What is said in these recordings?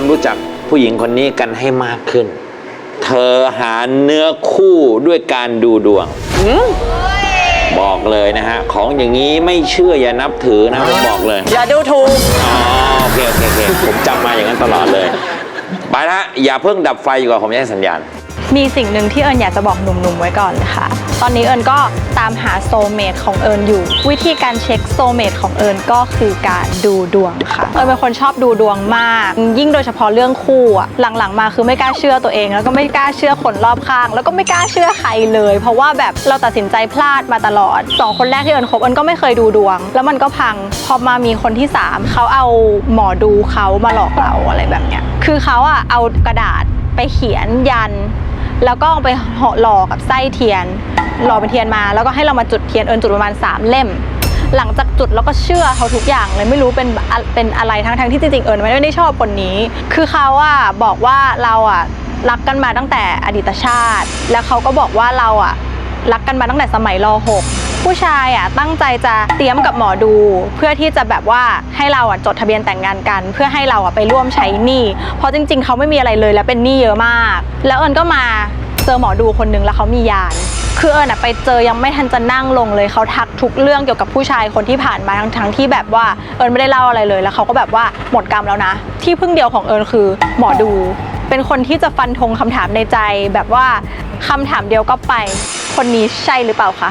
ความรู้จักผู้หญิงคนนี้กันให้มากขึ้น เธอหาเนื้อคู่ด้วยการดูดวง บอกเลยนะฮะ ของอย่างนี้ไม่เชื่ออย่านับถือนะผมบอกเลยอย่าดูถูกอ๋อโอเคโอเคโอเคผมจำมาอย่างนั้นตลอดเลย ไปละฮะอย่าเพิ่งดับไฟอยู่กับผมจะให้สัญญาณ มีสิ่งหนึ่งที่เอิญอยากจะบอกหนุ่มๆไว้ก่อนค่ะ ตอนนี้เอิญก็ตามหาโซเมตของเอิญอยู่ วิธีการเช็คโซเมตของเอิญก็คือการดูดวงค่ะ เอิญเป็นคนชอบดูดวงมาก ยิ่งโดยเฉพาะเรื่องคู่อะหลังๆมาคือไม่กล้าเชื่อตัวเอง แล้วก็ไม่กล้าเชื่อคนรอบข้าง แล้วก็ไม่กล้าเชื่อใครเลย เพราะว่าแบบเราตัดสินใจพลาดมาตลอดสองคนแรกที่เอิญคบเอิญก็ไม่เคยดูดวง แล้วมันก็พังพอมามีคนที่สามเขาเอาหมอดูเขามาหลอกเราอะไรแบบเนี้ยคือเขาอะเอากระดาษไปเขียนยัน แล้วก็เอาไปห่อหล่อกับไส้เทียน หล่อเป็นเทียนมา แล้วก็ให้เรามาจุดเทียนเอิญจุดประมาณ 3 เล่ม หลังจากจุดแล้วก็เชื่อเขาทุกอย่างเลยไม่รู้เป็นเป็นอะไรทั้งทั้งที่จริงๆเอิญไม่ได้ชอบคนนี้ คือเขาอะบอกว่าเราอะรักกันมาตั้งแต่อดีตชาติ แล้วเขาก็บอกว่าเราอะรักกันมาตั้งแต่สมัยรหก ผู้ชายอะตั้งใจจะเตรียมกับหมอดู เพื่อที่จะแบบว่าให้เราอะจดทะเบียนแต่งงานกัน เพื่อให้เราอะไปร่วมใช้หนี้เพราะจริง ๆ เขาไม่มีอะไรเลยแล้วเป็นหนี้เยอะมาก แล้วเอิญก็มาเจอหมอดูคนหนึงแล้วเขามียานคือเอิญอะไปเจอยังไม่ทันจะนั่งลงเลยเขาทักทุกเรื่องเกี่ยวกับผู้ชายคนที่ผ่านมาทั้งทั้งที่แบบว่าเอิญไม่ได้เล่าอะไรเลยแล้วเขาก็แบบว่าหมดกรรมแล้วนะ ที่พึ่งเดียวของเอิญคือหมอดู เป็นคนที่จะฟันธงคำถามในใจ แบบว่าคำถามเดียวก็ไป คนนี้ใช่หรือเปล่าคะ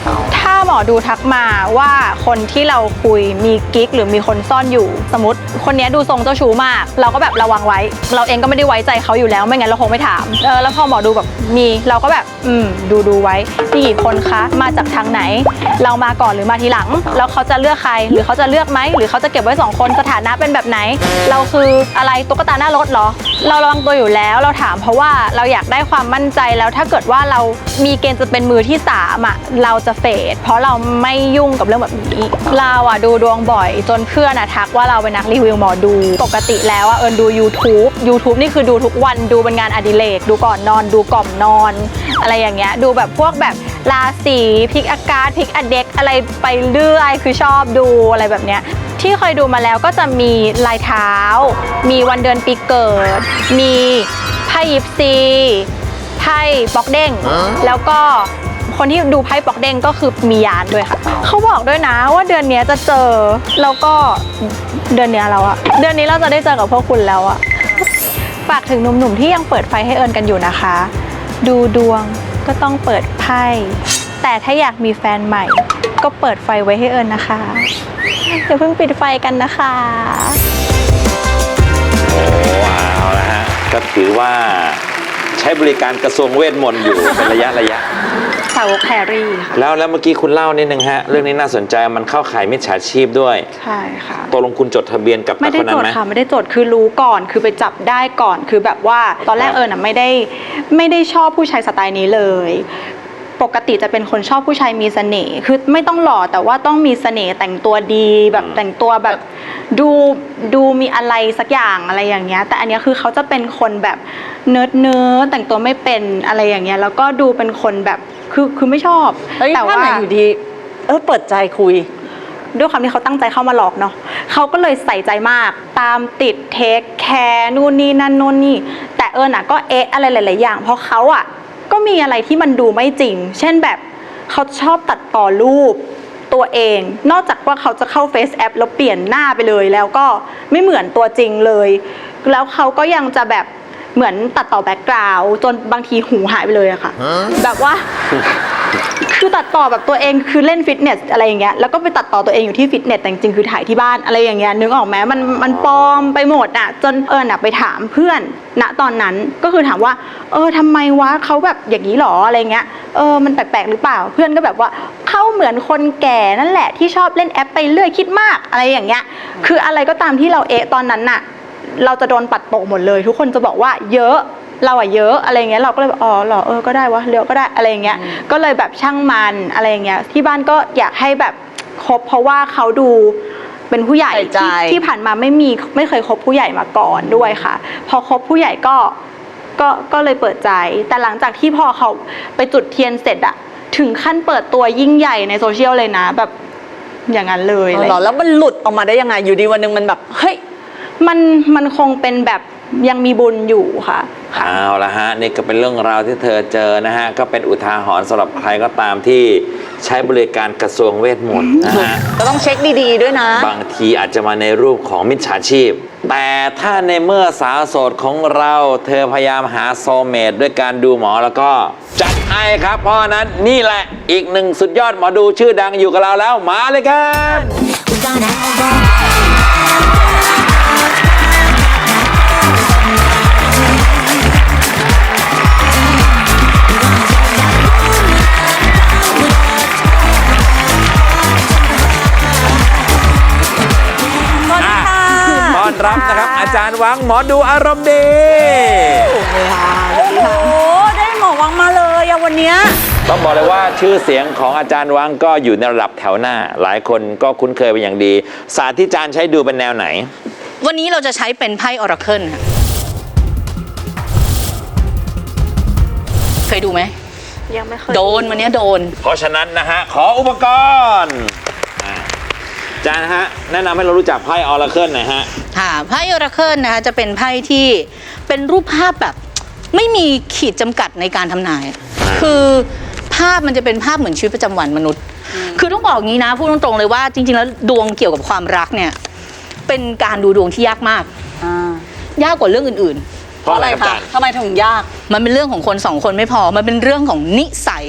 ถ้าหมอดูทักมาว่าคนที่เราคุยมีกิ๊กหรือมีคนซ่อนอยู่ สมมติคนนี้ดูทรงเจ้าชู้มาก เราก็แบบระวังไว้ เราเองก็ไม่ได้ไว้ใจเขาอยู่แล้วไม่งั้นเราคงไม่ถามเออแล้วพอหมอดูแบบมีเราก็แบบอืมดูดูไว้มีกี่คนคะมาจากทางไหน เรามาก่อนหรือมาทีหลัง แล้วเขาจะเลือกใคร หรือเขาจะเลือกไหมหรือเขาจะเก็บไว้สองคนสถานะเป็นแบบไหน เราคืออะไรตุ๊กตาหน้ารถเหรอ เราระวังตัวอยู่แล้วเราถามเพราะว่าเราอยากได้ความมั่นใจแล้วถ้าเกิดว่าเรามีเกณฑ์จะเป็นมือที่สามอะเราจะเฟดเพราะเราไม่ยุ่งกับเรื่องแบบนี้ เราอะดูดวงบ่อย จนเพื่อนอะทักว่าเราเป็นนักรีวิวหมอดู ปกติแล้วอะเอิญดู YouTube YouTube นี่คือดูทุกวันดูเป็นงานอดิเรกดูก่อนนอนดูกล่อมนอน อะไรอย่างเงี้ยดูแบบพวกแบบราศีพลิกอากาศพลิกอเด็กอะไรไปเรื่อยคือชอบดูอะไรแบบเนี้ยที่เคยดูมาแล้วก็จะมีลายเท้า มีวันเดือนปีเกิด มีไพ่ยิปซีไพ่ปอกเด้งแล้วก็ คนที่ดูไพ่ปอกเด้งก็คือมียานด้วยค่ะเขาบอกด้วยนะว่าเดือนเนี้ยจะเจอแล้วก็เดือนเนี้ยเราอะเดือนนี้เราจะได้เจอกับพวกคุณแล้วอะฝากถึงหนุ่มๆที่ยังเปิดไฟให้เอิญกันอยู่นะคะ ดูดวงก็ต้องเปิดไพ่แต่ถ้าอยากมีแฟนใหม่ ก็เปิดไฟไว้ให้เอิญนะคะอย่าเพิ่งปิดไฟกันนะคะโอ้เอาละฮะก็ถือว่าใช้บริการกระทรวงเวทมนต์อยู่เป็นระยะระยะสาวกแพรรี่ค่ะแล้วแล้วเมื่อกี้คุณเล่านิดนึงฮะ เรื่องนี้น่าสนใจมันเข้าข่ายมิจฉาชีพด้วยใช่ค่ะตกลงคุณจดทะเบียนกับไม่ตาได้คนนั้จนดไหม ค่ะไม่ได้จดคือรู้ก่อนคือไปจับได้ก่อนคือแบบว่าตอนแรกครับเอิญอะไม่ได้ไม่ได้ชอบผู้ชายสไตล์นี้เลย ปกติจะเป็นคนชอบผู้ชายมีเสน่ห์คือไม่ต้องหล่อแต่ว่าต้องมีเสน่ห์แต่งตัวดีแบบแต่งตัวแบบดูดูมีอะไรสักอย่างอะไรอย่างเงี้ย แต่อันเนี้ยคือเขาจะเป็นคนแบบเนิร์ดเนื้แต่งตัวไม่เป็นอะไรอย่างเงี้ยแล้วก็ดูเป็นคนแบบ คือคือไม่ชอบเฮ้ยแต่ถ้าว่าไหนอยู่ดีเออเปิดใจคุย ด้วยความที่เขาตั้งใจเข้ามาหลอกเนาะเขาก็เลยใส่ใจมาก ตามติดเทคแคร์นู่นนี่นั่นนู่นนี่ แต่เอิญอะก็เอ๊ะอะไรหลาย ๆ อย่าง เพราะเขาอะก็มีอะไรที่มันดูไม่จริง เช่นแบบเขาชอบตัดต่อรูปตัวเอง นอกจากว่าเขาจะเข้าเฟซแอปแล้วเปลี่ยนหน้าไปเลย แล้วก็ไม่เหมือนตัวจริงเลย แล้วเขาก็ยังจะแบบ เหมือนตัดต่อแบ็กกราวด์จนบางทีหูหายไปเลยอะค่ะ แบบว่า คือตัดต่อแบบตัวเองคือเล่นฟิตเนสอะไรอย่างเงี้ยแล้วก็ไปตัดต่อตัวเองอยู่ที่ฟิตเนสแต่จริงๆคือถ่ายที่บ้านอะไรอย่างเงี้ยนึกออกไหมมันมันปลอมไปหมดอะจนเอิญอะไปถามเพื่อน ณตอนนั้นก็คือถามว่า เออทำไมวะเขาแบบอย่างนี้หรออะไรเงี้ยเออมันแปลกๆหรือเปล่า เพื่อนก็แบบว่าเขาเหมือนคนแก่นั่นแหละที่ชอบเล่นแอปไปเรื่อยคิดมากอะไรอย่างเงี้ย คืออะไรก็ตามที่เราเอะตอนนั้นน่ะ เราจะโดนปัดโปะหมดเลย ทุกคนจะบอกว่าเยอะเราอะเยอะอะไรเงี้ยเราก็เลยแบบอ๋อเหรอเออก็ได้วะเลี้ยวก็ได้อะไรเงี้ยก็เลยแบบช่างมันอะไรเงี้ยที่บ้านก็อยากให้แบบคบเพราะว่าเขาดูเป็นผู้ใหญ่ใส่ใจที่ที่ผ่านมาไม่มีไม่เคยคบผู้ใหญ่มาก่อนด้วยค่ะ พอคบผู้ใหญ่ก็ก็ก็เลยเปิดใจ แต่หลังจากที่พอเขาไปจุดเทียนเสร็จอะถึงขั้นเปิดตัวยิ่งใหญ่ในโซเชียลเลยนะ แบบอย่างนั้นเลยอะไรเหรอแล้วมันหลุดออกมาได้ยังไงอยู่ดีวันหนึ่งมันแบบเฮ้ย มันมันคงเป็นแบบยังมีบุญอยู่ค่ะค่ะ เอาละฮะนี่ก็เป็นเรื่องราวที่เธอเจอนะฮะ ก็เป็นอุทาหรณ์สำหรับใครก็ตามที่ใช้บริการกระทรวงเวทมนต์นะฮะ ก็ต้องเช็คดีๆด้วยนะ บางทีอาจจะมาในรูปของมิจฉาชีพ แต่ถ้าในเมื่อสาวโสดของเราเธอพยายามหาโซลเมตด้วยการดูหมอแล้วก็ จัดให้ครับ เพราะฉะนั้นนี่แหละอีกหนึ่งสุดยอดหมอดูชื่อดังอยู่กับเราแล้วมาเลยครับ รับนะครับ อาจารย์วังหมอดูอารมณ์ดีโอ้โหได้หมอวังมาเลยอะวันเนี้ย ต้องบอกเลยว่าชื่อเสียงของอาจารย์วังก็อยู่ในระดับแถวหน้า หลายคนก็คุ้นเคยเป็นอย่างดี ศาสตร์ที่อาจารย์ใช้ดูเป็นแนวไหน วันนี้เราจะใช้เป็นไพ่ออราเคิลค่ะเคยดูไหมยังไม่เคยโดนวันนี้โดน เพราะฉะนั้นนะฮะ ขออุปกรณ์อ่าอา จารย์ฮะแนะนำให้เรารู้จักไพ่ออราเคิลหน่อยฮะ ค่ะไพ่ออราเคิลนะคะจะเป็นไพ่ที่เป็นรูปภาพแบบ ไม่มีขีดจำกัดในการทำนาย คือภาพมันจะเป็นภาพเหมือนชีวิตประจำวันมนุษย์ คือต้องบอกงี้นะพูดตรงๆเลยว่าจริง ๆ แล้วดวงเกี่ยวกับความรักเนี่ย เป็นการดูดวงที่ยากมาก อ่ายากกว่าเรื่องอื่นเพราะอะไรครับอาคะจารย์ ทำไมถึงยาก ๆ มันเป็นเรื่องของคนสองคนไม่พอ มันเป็นเรื่องของนิสัย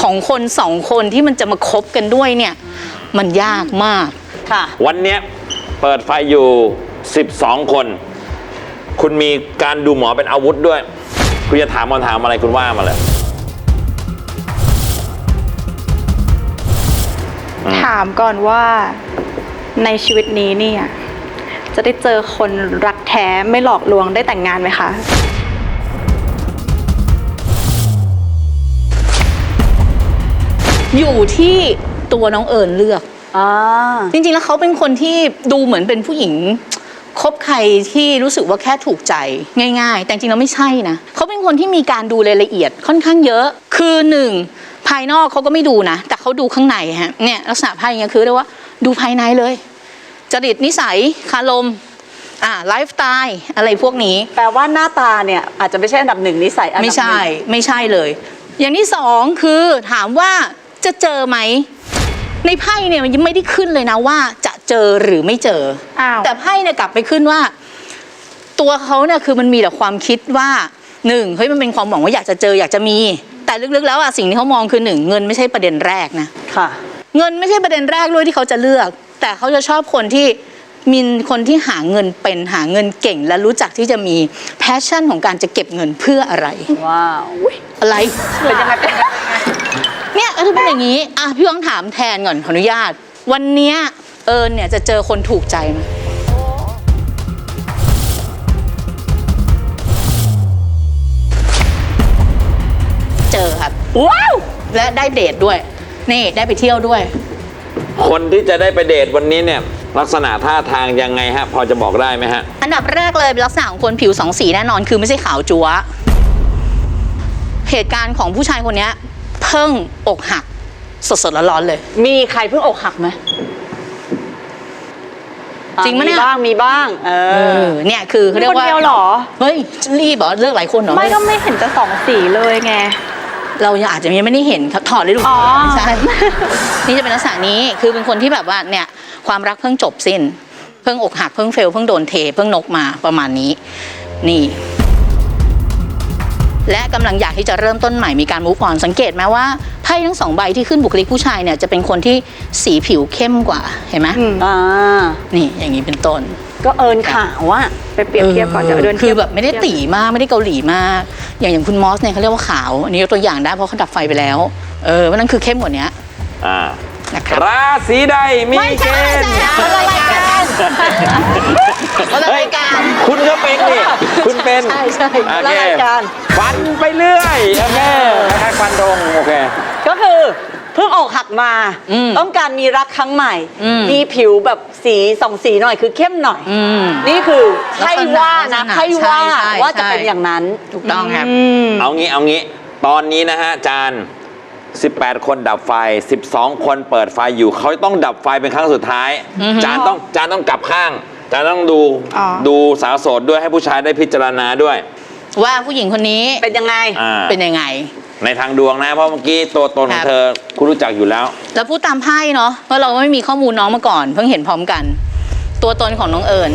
ของคนสองคนที่มันจะมาคบกันด้วยเนี่ย มันยากมากค่ะ วันเนี้ยเปิดไฟอยู่ 12 คน คุณมีการดูหมอเป็นอาวุธด้วย คุณจะถามคำถามอะไรคุณว่ามาเลย ถามก่อนว่าในชีวิตนี้เนี่ย จะได้เจอคนรักแท้ไม่หลอกลวงได้แต่งงานไหมคะ อยู่ที่ตัวน้องเอิญเลือก อ่า จริงๆ แล้วเขาเป็นคนที่ดูเหมือนเป็นผู้หญิงคบใครที่รู้สึกว่าแค่ถูกใจง่าย ๆ แต่จริงๆแล้วไม่ใช่นะเขาเป็นคนที่มีการดูรายละเอียดค่อนข้างเยอะ คือหนึ่งภายนอกเขาก็ไม่ดูนะ แต่เขาดูข้างในฮะเนี่ยลักษณะไพ่เนี้ยคือเรียกว่าดูภายในเลย จริตนิสัยคารมอ่าไลฟ์สไตล์อะไรพวกนี้ แปลว่าหน้าตาเนี่ยอาจจะไม่ใช่อันดับหนึ่งนิสัยอันดับไม่ใช่หนึ่งไม่ใช่เลย อย่างที่สองคือถามว่า จะเจอไหม ในไพ่เนี่ยมันยังไม่ได้ขึ้นเลยนะว่าจะเจอหรือไม่เจอ อ้าว แต่ไพ่เนี่ยกลับไปขึ้นว่า ตัวเขาเนี่ยคือมันมีแต่ความคิดว่าหนึ่งเฮ้ยมันเป็นความหวังว่าอยากจะเจออยากจะมี แต่ลึกๆแล้วอะสิ่งที่เขามองคือหนึ่งเงินไม่ใช่ประเด็นแรกนะ ค่ะ เงินไม่ใช่ประเด็นแรกด้วยที่เขาจะเลือก แต่เขาจะชอบคนที่มีคนที่หาเงินเป็นหาเงินเก่ง และรู้จักที่จะมีแพชชั่นของการจะเก็บเงินเพื่ออะไร ว้าว อะไร เป็นยังไงเป็นยังไง เนี่ยก็จะเป็นอย่างนี้อะพี่วังถามแทนก่อนขออนุญาต วันเนี้ยเอิญเนี่ยจะเจอคนถูกใจไหมเจอครับ ว้าว และได้เดทด้วย นี่ได้ไปเที่ยวด้วย คนที่จะได้ไปเดทวันนี้เนี่ย ลักษณะท่าทางยังไงฮะ พอจะบอกได้ไหมฮะ อันดับแรกเลยเป็นลักษณะของคนผิวสองสีแน่นอนคือไม่ใช่ขาวจัวเหตุการณ์ของผู้ชายคนเนี้ย เพิ่งอกหัก สดๆร้อนๆเลย มีใครเพิ่งอกหักไหมจริงปะเนี่ย มีบ้างมีบ้าง เอเออ อเนี่ยคือเขาเรียกคนว่าเดียวเหรอ เฮ้ยรีบเหรอเลือกหลายคนเหรอไม่ก็ไม่เห็นจะสองสีเลยไง เรายังอาจจะยังไม่ได้เห็นครับถอดเลยลูกอ๋อ ใช่ นี่จะเป็นลักษณะนี้คือเป็นคนที่แบบว่าเนี่ยความรักเพิ่งจบสิ้น เพิ่งอกหักเพิ่งเฟลเพิ่งโดนเท เพิ่งนกมาประมาณนี้ นี่ และกำลังอยากที่จะเริ่มต้นใหม่มีการมูฟออนสังเกตไหมว่าไพ่ทั้งสองใบที่ขึ้นบุคลิกผู้ชายเนี่ยจะเป็นคนที่สีผิวเข้มกว่าเห็นไหมอืมอ่านี่อย่างนี้เป็นต้น ก็เอินขาวอะไปเปรียบเทียบก่อนเดี๋ยวเดินคือแบบไม่ได้ตีมากไม่ได้เกาหลีมาก อย่างอย่างคุณมอสเนี่ยเขาเรียกว่าขาว อันนี้ยกตัวอย่างได้เพราะเขาดับไฟไปแล้วเออวันนั้นคือเข้มกว่านี้อ่านะครับราศีใดมีเกณฑ์คนละรายการ คนละรายการคุณก็เป็นนี่คุณเป็นใช่ใช่โอแล้วเครายการ ฟันไปเรื่อยโอเคแค่ฟันตรงโอเค ก็คือเพิ่งอกหักมาอืมต้องการมีรักครั้งใหม่อืมมีผิวแบบสีสองสีหน่อยคือเข้มหน่อยอืมนี่คือไพ่ว่าลันะกษณะไพ่ว่าใช่ใช่ว่าจะใช่เป็นอย่างนั้นถูกต้องครับอืมเอางี้เอางี้ ตอนนี้นะฮะอาจารย์18 คนดับไฟ 12 คนเปิดไฟอยู่ เขาต้องดับไฟเป็นครั้งสุดท้าย จานต้องจานต้องกลับข้าง จานต้องดูอ๋อ ดูสาวโสดด้วยให้ผู้ชายได้พิจารณาด้วย ว่าผู้หญิงคนนี้เป็นยังไง อ่า เป็นยังไง ในทางดวงนะ เพราะเมื่อกี้ตัวตนขคอรังบ เธอคุณรู้จักอยู่แล้ว แล้วพูดตามไพ่เนาะเพราะเราไม่มีข้อมูลน้องมาก่อน เพิ่งเห็นพร้อมกัน ตัวตนของน้องเอิญ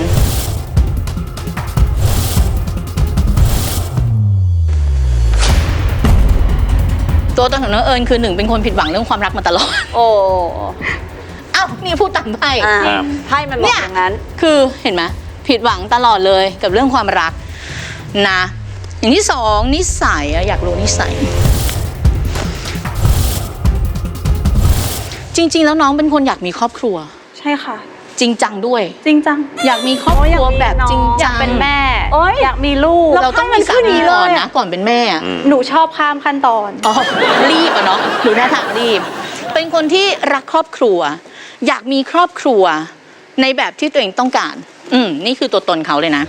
ตัวตนของน้องเอิญคือหนึ่งเป็นคนผิดหวังเรื่องความรักมาตลอด โอ้ เอ้านี่พูดตามไพ่อ่าครับ ไพ่มันบอกอย่างนั้น คือเห็นไหมผิดหวังตลอดเลยกับเรื่องความรักนะ อย่างที่สองนิสัยอะอยากรู้นิสัย จริง ๆ แล้วน้องเป็นคนอยากมีครอบครัว ใช่ค่ะ จริงจังด้วย จริงจัง อยากมีครอบครัวแบบจริงอจัยากงเป็นแม่ โอ๊ย อยากมีลูก เราต้องมีสามีก่อนนะก่อนเป็นแม่อะ อืม หนูชอบข้ามขั้นตอน อ๋อรีบอะเนาะดูหน้าทางรีบ เป็นคนที่รักครอบครัว อยากมีครอบครัวในแบบที่ตัวเองต้องการ อืมนี่คือตัวตนเขาเลยนะ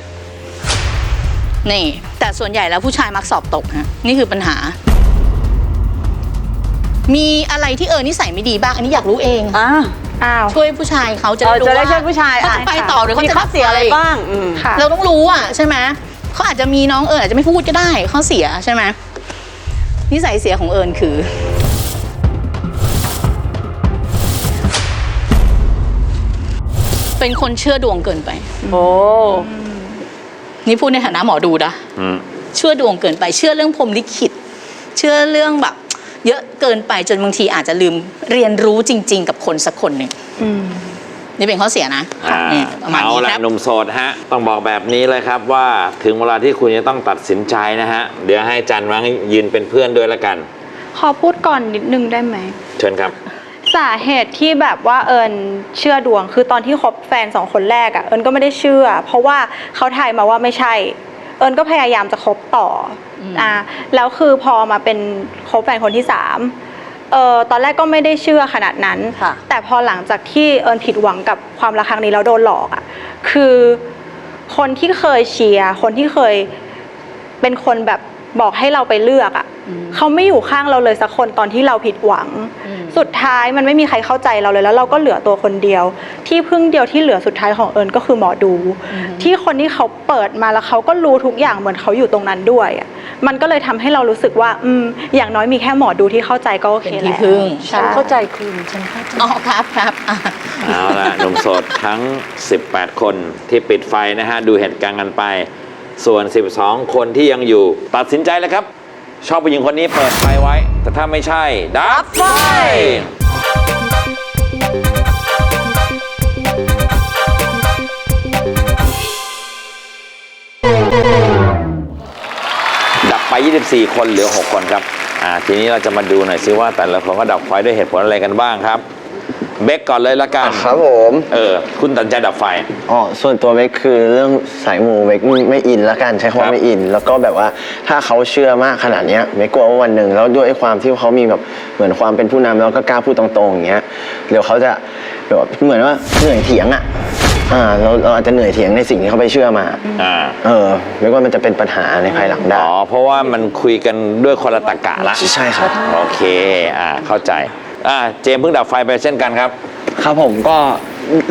นี่ แต่ส่วนใหญ่แล้วผู้ชายมักสอบตกฮะนี่คือปัญหา มีอะไรที่เออนิสัยไม่ดีบ้างอันนี้อยากรู้เอง อ่าอ้าว ช่วยผู้ชายเขาจะเอได้อรู้จะได้ว่าช่วยผู้ชายเขาจะไปต่อหรือเขามีจะข้อเสียอะไรบ้างอืมค่ะ เราต้องรู้อะใช่ไหมเขาอาจจะมีน้องเอิญอาจจะไม่พูดก็ได้ข้อเสียใช่ไหมนิสัยเสียของเอิญคือ เป็นคนเชื่อดวงเกินไป โอ้นี่พูดในฐานะหมอดูนะอืม เชื่อดวงเกินไปเชื่อเรื่องพรหมลิขิต เชื่อเรื่องแบบ เยอะเกินไปจนบางทีอาจจะลืมเรียนรู้จริง ๆ กับคนสักคนหนึ่งอืมนี่เป็นข้อเสียนะอ่าเนี่ยประมาณเอานี้ละครับ หนุ่มโสดฮะ ต้องบอกแบบนี้เลยครับว่าถึงเวลาที่คุณจะต้องตัดสินใจนะฮะ เดี๋ยวให้จันวังยืนเป็นเพื่อนด้วยละกัน ขอพูดก่อนนิดนึงได้ไหม เชิญครับ สาเหตุที่แบบว่าเอิญเชื่อดวง คือตอนที่คบแฟนสองคนแรกอะ่ะเอิญก็ไม่ได้เชื่อ เพราะว่าเขาทายมาว่าไม่ใช่ เอิญก็พยายามจะคบต่ออมอ่าแล้วคือพอมาเป็นคบแฟนคนที่สามเออตอนแรกก็ไม่ได้เชื่อขนาดนั้นค่ะแต่พอหลังจากที่เอิญผิดหวังกับความรักครั้งนี้แล้วโดนหลอกอะ่ะคือคนที่เคยเชียร์คนที่เคยเป็นคนแบบบอกให้เราไปเลือกอะ่ะเขาไม่อยู่ข้างเราเลยสักคนตอนที่เราผิดหวังอืม สุดท้ายมันไม่มีใครเข้าใจเราเลยแล้วเราก็เหลือตัวคนเดียว ที่พึ่งเดียวที่เหลือสุดท้ายของเอิญก็คือหมอดู ที่คนที่เขาเปิดมาแล้วเขาก็รู้ทุกอย่างเหมือนเขาอยู่ตรงนั้นด้วยอะมันก็เลยทำให้เรารู้สึกว่าอืมอย่างน้อยมีแค่หมอดูที่เข้าใจก็โอเคเป็นที่แล้วพึ่งใช่ฉันเข้าใจคุณฉันเข้าใจอ๋อครับครับอะเอาละหนุ่มโสดทั้ง 18 คนที่ปิดไฟนะฮะดูเหตุการณ์กันไป ส่วน 12 คนที่ยังอยู่ ตัดสินใจเลยครับ ชอบผู้หญิงคนนี้เปิดไฟไว้ แต่ถ้าไม่ใช่ดับไฟ ดับไป 24 คนเหลือ 6 คนครับ อ่า ทีนี้เราจะมาดูหน่อยซิว่าแต่ละคนก็ดับไฟด้วยเหตุผลอะไรกันบ้างครับ เบคก่อนเลยละกันครับผม เออ คุณตัดสินใจดับไฟ อ๋อ ส่วนตัวเบคคือเรื่องสายมูเบคไม่ไม่อินละกันใช้คำครัว่าบไม่อิน แล้วก็แบบว่าถ้าเขาเชื่อมากขนาดเนี้ยเบคกลัวว่าวันหนึ่งแล้วด้วยความที่เขามีแบบเหมือนความเป็นผู้นำแล้วก็กล้าพูดตรงๆอย่างเงี้ยเดี๋ยวเขาจะแบบว่าเหมือนว่าเหนื่อยเถียงอะอ่าเราเราอาจจะเหนื่อยเถียงในสิ่งที่เขาไปเชื่อมาอ่า เออเบคว่ามันจะเป็นปัญหาในภายหลังได้ อ๋อ เพราะว่ามันคุยกันด้วยคนละตรรกะละ ใช่ครับ โอเค อ่า เข้าใจ อ่าเจมส์เพิ่งดับไฟไปเช่นกันครับ ครับผมก็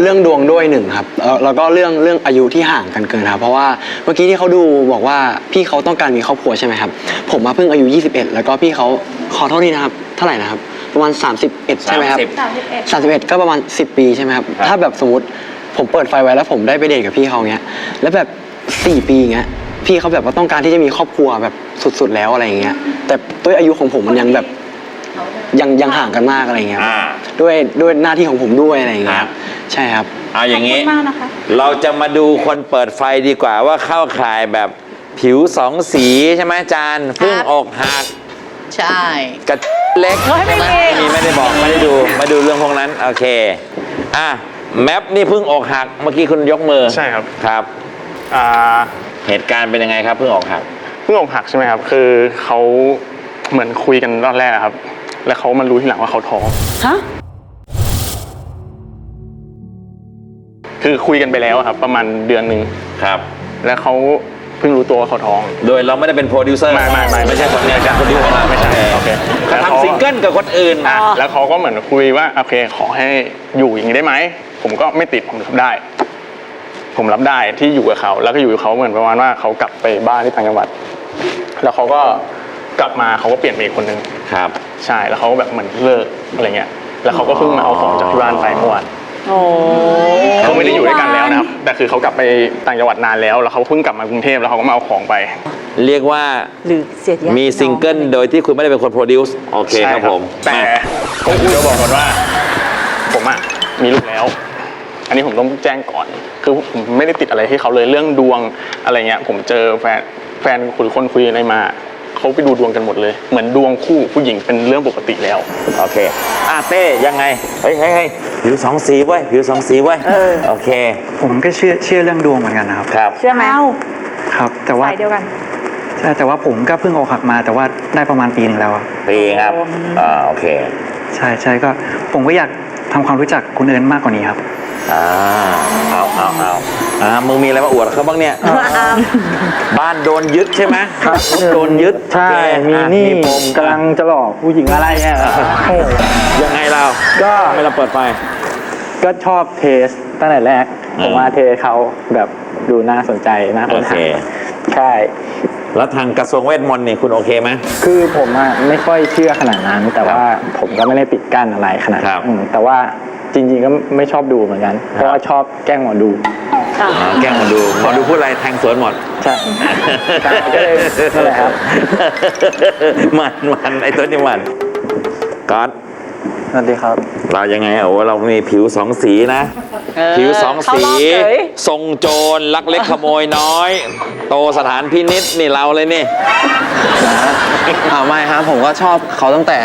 เรื่องดวงด้วยหนึ่งครับแล้วแล้วก็เรื่องเรื่องอายุที่ห่างกันเกินครับ เพราะว่าเมื่อกี้ที่เขาดูบอกว่าพี่เขาต้องการมีครอบครัวใช่ไหมครับ ผมมาเพิ่งอายุ 21 แล้วก็พี่เขาขอโทษทีนะครับ เท่าไหร่นะครับ ประมาณ 31 ใช่ไหมครับ30 31 ก็ประมาณ 10 ปีใช่ไหมครับ ครับถ้าแบบสมมติผมเปิดไฟไว้แล้วผมได้ไปเดทกับพี่เขาเงี้ย แล้วแบบ 4 ปีเงี้ย พี่เขาแบบว่าต้องการที่จะมีครอบครัวแบบสุดๆแล้วอะไรอย่างเงี้ย แต่ด้วยอายุของผมมันยังแบบ ยังยังห่างกันมากอะไรอย่างเงี้ยอ่า ด้วยด้วยหน้าที่ของผมด้วยอะไรอย่างเงี้ยครับใช่ครับ เอาอย่างนี้นี้มากนะคะ เราจะมาดูคนเปิดไฟดีกว่าว่าเข้าข่ายแบบผิวสองสีใช่ไหมอาจารย์เพิ่งอกหักใช่ กระเล็กเฮ้ยไม่มี ไม่มีไม่ได้บอกไม่ได้ดูไม่ดูเรื่องพวกนั้น โอเค อะ แมปนี่เพิ่งอกหัก เมื่อกี้คุณยกมือใช่ครับ ครับ อ่าเหตุการณ์เป็นยังไงครับเพิ่งอกหัก เพิ่งอกหักใช่ไหมครับ คือเขาเหมือนคุยกันรอบแรกอะครับ แล้วเขามารู้ทีหลังว่าเขาท้องฮะ คือคุยกันไปแล้วอะครับ ประมาณเดือนหนึ่งครับ แล้วเขาเพิ่งรู้ตัวว่าเขาท้อง โดยเราไม่ได้เป็นโปรดิวเซอร์ไม่ไม่ไม่ไม่ใช่คนในการโปรดิวของเราไม่ใช่โอเคเขาทำซิงเกิลกับคนอื่นอะแล้วเขาก็เหมือนคุยว่าโอเคขอให้อยู่อย่างนี้ได้ไหม ผมก็ไม่ติดผมรับได้ ผมรับได้ที่อยู่กับเขา แล้วก็อยู่กับเขาเหมือนประมาณว่าเขากลับไปบ้านที่ต่างจังหวัด แล้วเขาก็ กลับมาเขาก็เปลี่ยนไปอีกคนนึงครับ ใช่แล้วเขาก็แบบเหมือนเลิกอะไรเงี้ยแล้วเขาก็เพิ่งมาเอาของจากที่บ้านไปเมื่อวานโอ้เขาไม่ได้อยู่ด้วยกันแล้วนะครับแต่คือเขากลับไปต่างจังหวัดนานแล้วแล้วเขาเพิ่งกลับมากรุงเทพแล้วเขาก็มาเอาของไป เรียกว่าหรือเสียดายมีซิงเกิลโดยที่คุณไม่ได้เป็นคนโปรดิวซ์โอเคใช่ครับผมแต่มาผมจะบอกก่อนว่า ผมอะมีลูกแล้ว อันนี้ผมต้องแจ้งก่อน คือผมไม่ได้ติดอะไรที่เขาเลยเรื่องดวงอะไรเงี้ยผมเจอแฟนแฟนคุยคนคุยอะไรมา เขาไปดูดวงกันหมดเลย เหมือนดวงคู่ผู้หญิงเป็นเรื่องปกติแล้ว โอเคอะเต้ยังไง เฮ้ยเฮ้ยเฮ้ยผิวสองสีเว้ยผิวสองสีเว้ย โอเค ผมก็เชื่อเชื่อเรื่องดวงเหมือนกันนะครับ ครับ เชื่อไหมครับ แต่ว่าสายเดียวกันใช่แต่ว่าผมก็เพิ่งอกหักมา แต่ว่าได้ประมาณปีหนึงแล้วอะปีครับ อ่า โอเค ใช่ใช่ก็ผมก็อยากทำความรู้จักคุณเอิญมากกว่านี้ครับ อ่า เอาเอาเอา อ่ามึงมีอะไรมาอวดเขาบ้างเนี่ย บ้านโดนยึดใช่ไหมครับโดนยึดใช่โอเคมีอะหนี่ปมกำลังจะหลอกผู้หญิงอะไรเนี่ยโอ้ยังไงเราก็ ทำไมเราเปิดไฟ ก็ชอบเทสตั้งแต่แรก อืมผมว่าเทสเขาแบบดูน่าสนใจน่าค้โอนเค หาใช่ แล้วทางกระทรวงเวทมนต์นี่คุณโอเคไหม คือผมอะไม่ค่อยเชื่อขนาดนั้น แต่ว่าผมก็ไม่ได้ปิดกั้นอะไรขนาดครันั้บนอืมแต่ว่าจริงๆก็ไม่ชอบดูเหมือนกัน เพราะว่าชอบแกล้งหมอดู อ่าแกล้งหมาดูหมอดูพูดอะไรแทงสวนหมด ใช่ใช่ก็เลยนั่นแหละครับมันมันไอ้ตัวนี้มันก๊อตสวัสดีครับ เรายังไงโอ้เรามีผิวสองสีนะผิวสองสีทรงโจรลักเล็กขโมยน้อย โตสถานพินิษนี่เราเลยนี่ อ่าไม่ครับผมก็ชอบเขาตั้งแต่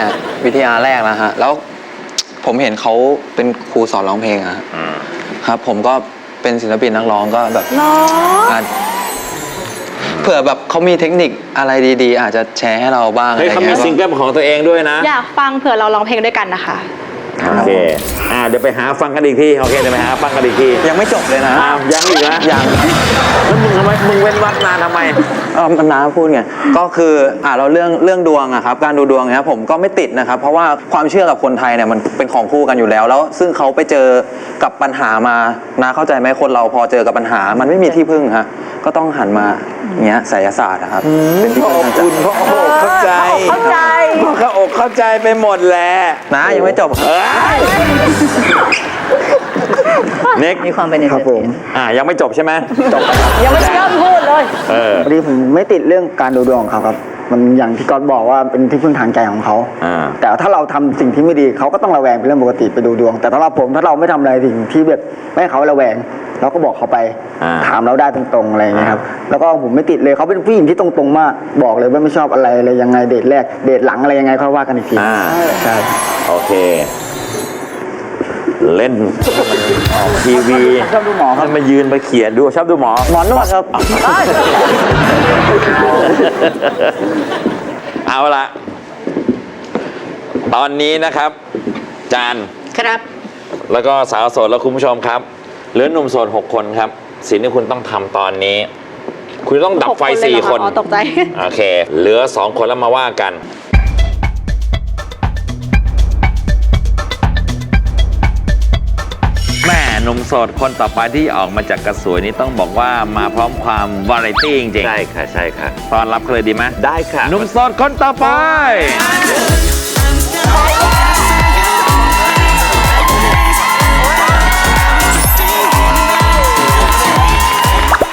วิทยาแรกแล้วฮะ แล้วผมเห็นเขาเป็นครูสอนร้องเพลงอะฮะครับ ผมก็ เป็นศิลปินนักร้องก็แบบอาจเผื่อแบบเขามีเทคนิคอะไรดีๆ อาจจะแชร์ให้เราบ้างอะไรเฮ้ยเขามีเงี้ย ซิงเกิลของตัวเองด้วยนะ อยากฟังเผื่อเราร้องเพลงด้วยกันนะคะ โอเคอ่าเดี๋ยวไปหาฟังกันอีกทีโอเคเดี๋ยวไปหาฟังกันอีกทียังไม่จบเลยนะอ้าวยังอีกนะยังแล้วมึงทำไมมึงเว้นวักนานทำไมเออมันน้าพูดไงก็คืออ่าเราเรื่องเรื่องดวงอะครับการดูดวงเนี่ยผมก็ไม่ติดนะครับเพราะว่าความเชื่อกับคนไทยเนี่ยมันเป็นของคู่กันอยู่แล้ว แล้วซึ่งเขาไปเจอกับปัญหามานาเข้าใจไหมคนเราพอเจอกับปัญหา มันไม่มีที่พึ่งฮะ ก็ต้องหันมาอย่างเงี้ยไสยศาสตร์นะครับ เป็นที่พ่อพึ่งอบทางใจ อุ่นพ่ออกเข้าใจเข้าใจพ่ออกเข้าใจไปหมดแหละนะยังไม่จบ เอ้ยเน็กมีความเป็นครับผมอ่ายังไม่จบใช่ไหมจบยังไม่ได้เริ่มพูดเลย เออ พอดีผมไม่ติดเรื่องการดูดวงของเขาครับ มันอย่างที่ก๊อตบอกว่าเป็นที่พึ่งทางใจของเขา อ่า แต่ถ้าเราทำสิ่งที่ไม่ดีเขาก็ต้องระแวงเป็นเรื่องปกติไปดูดวง แต่ถ้าเราผมถ้าเราไม่ทำอะไรสิ่งที่แบบไม่ให้เขาระแวง เราก็บอกเขาไปอ่า ถามเราได้ตรงๆอะไรอย่างเงี้ยครับแล้วก็ผมไม่ติดเลยเขาเป็นผู้หญิงที่ตรงๆมากบอกเลยว่าไม่ชอบอะไรอะไรยังไงเดทแรกเดทหลังอะไรยังไงค่อยว่ากันอีกทีอ่า ใช่ โอเค เล่นออกทีวีชอบดูหมอครับมันมายืนไปเขียนดูชอบดูหมอ หมอนวดครับ เอาละตอนนี้นะครับ จานครับ แล้วก็สาวโสดและคุณผู้ชมครับเหลือหนุ่มโสดหกคนครับ สิ่งที่คุณต้องทำตอนนี้ คุณต้องดับไฟหกคนเลยสี่เหรอคนอ๋อตกใจ โอเค เหลือสองคนแล้วมาว่ากัน นุ่มโสดคนต่อไปที่ออกมาจากกระสวยนี้ต้องบอกว่ามาพร้อมความวาไรตี้จริงๆใช่ค่ะใช่ค่ะตอนรับเขาเลยดีไหมได้ค่ะหนุ่มโสดคนต่อไป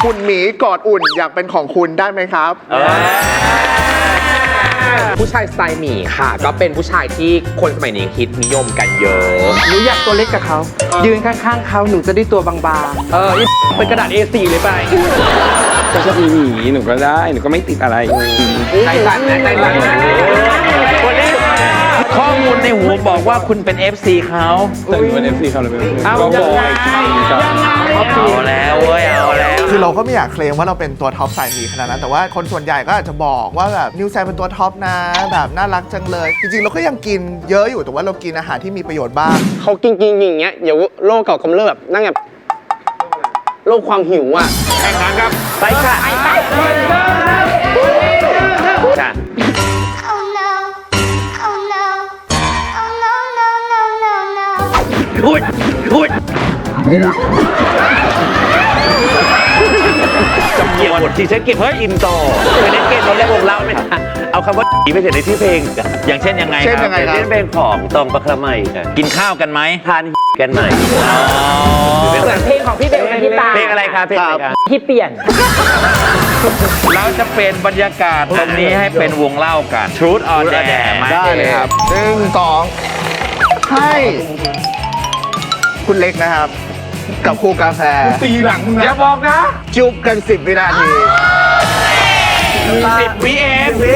คุณหมีกอดอุ่นอยากเป็นของคุณได้ไหมครับ ผู้ชายสไตล์หมีค่ะ ก็เป็นผู้ชายที่คนสมัยนี้ฮิตนิยมกันเยอะ หนูอยากตัวเล็กกับเขา ยืนข้างๆเขาหนูจะได้ตัวบางๆ เออเป็นกระดาษ A4 เลยไปก็ชอบมีหมีหนูก็ได้ หนูก็ไม่ติดอะไรใจสั่นนะใจสั่นนะข้อมูลในหูบอกว่าคุณเป็น FC เขาแต่หนูเป็นเอฟซีเขาเลยเอาก็ยับงอไงยกับเอาแล้วเว้ยเอาแล้ว คือเราก็ไม่อยากเคลมว่าเราเป็นตัวท็อปสายหมีขนาดนั้น แต่ว่าคนส่วนใหญ่ก็อาจจะบอกว่าแบบนิวแซมเป็นตัวท็อปนะแบบน่ารักจังเลย จริงๆ เราก็ยังกินเยอะอยู่แต่ว่าเรากินอาหารที่มีประโยชน์บ้าง เขากินกินอย่างเงี้ยเดี๋ยวโรคเก่ากำเริบแบบนั่งแบบโรคความหิวอะแข่งขันครับไปค่ะค่ะ Oh no. Oh no. Oh no, no, no, no, no. อุ้ยอุ้ย จำนวนบทที่ฉันเก็บเฮ้ยอินโตไม่ได้เก็บเราเรียกวงเล่าไหมคะเอาคำว่าผีไปเสร็จในที่เพลงอย่างเช่นยังไงเช่นยังไงครับเช่นเพลงของตองประครมัยค่ะกินข้าวกันไหมทานกันไหมอ๋อเหมือนเพลงของพี่เบลกันที่ตาเพลงอะไรคะเพลงอะไรคะที่เปลี่ยนเราจะเป็นบรรยากาศตรงนี้ให้เป็นวงเล่ากันชูดออนแดร์ได้เลยครับหนึ่งสองให้คุณเล็กนะครับ กับคู่กาแฟ ตีหลังนะอย่าบอกนะจุ๊บกันสิบวินาทีสิบวิเองวิ